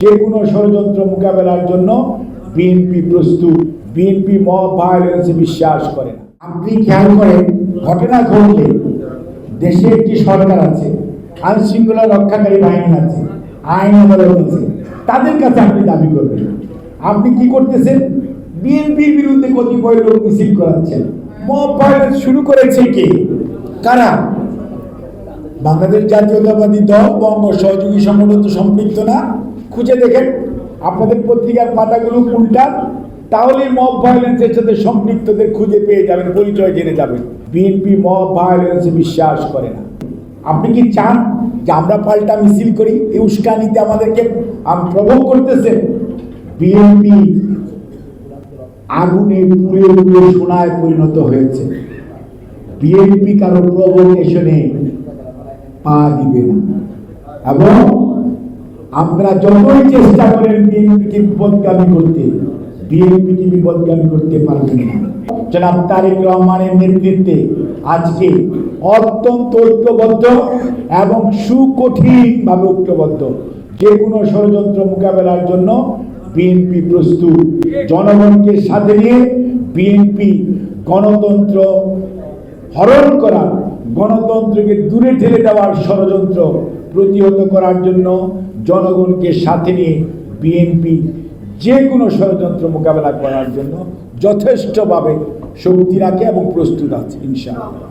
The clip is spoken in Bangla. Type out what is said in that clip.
যে কোনো ষড়যন্ত্র মোকাবেলার জন্য বিএনপি প্রস্তুত। বিএনপি মব ভায়োলেন্সে বিশ্বাস করে না। আপনি খেয়াল করেন, ঘটনা ঘটলে দেশে একটি সরকার আছে আইন শৃঙ্খলা রক্ষাকারী বাহিনী আছে, আইন আদালত আছে, তাদের কাছে আপনি দাবি করবেন। আপনি কি করতেছেন? বিএনপির বিরুদ্ধে কতিপয় লোক মিছিল করাচ্ছেন। মব ভায়োলেন্স শুরু করেছে কে? কারা? বাংলাদেশ জাতীয়তাবাদী দল, বঙ্গ সহযোগী সংগঠন তো সম্পৃক্ত না। খুঁজে দেখেন, আপনাদের পত্রিকার পাতাগুলো উল্টা তাহলে মব ভায়োলেন্সের সাথে সম্পৃক্তদের খুঁজে পেয়ে যাবেন, পরিচয় জেনে যাবেন। বিএনপি মব ভায়োলেন্সে বিশ্বাস করে না। আপনি কি চান যে আমরা পাল্টা মিছিল করি? এই উস্কানিতে আমাদেরকে আম- প্রভোগ করতেছেন? বিএনপি আগুনে পুড়ে পুড়ে সোনায় পরিণত হয়েছে। বিএনপি কারও প্রভোকেশনে পা দিবে না। এবং আমরা যতই চেষ্টা করেন বিএনপিকে বিপদগামী করতে, বিএনপিকে বিপদগামী করতে পারবেন না। জনাব তারেক রহমানের নেতৃত্বে আজকে অত্যন্ত ঐক্যবদ্ধ এবং সুকঠিনভাবে ঐক্যবদ্ধ যে কোনো ষড়যন্ত্র মোকাবেলার জন্য বিএনপি প্রস্তুত। জনগণকে সাথে নিয়ে বিএনপি গণতন্ত্র হরণ করা গণতন্ত্রকে দূরে ঠেলে দেওয়ার ষড়যন্ত্র প্রতিহত করার জন্য জনগণকে সাথে নিয়ে বিএনপি যে কোনো ষড়যন্ত্র মোকাবেলা করার জন্য যথেষ্টভাবে শক্তি রাখে এবং প্রস্তুত আছে, ইনশাআল্লাহ।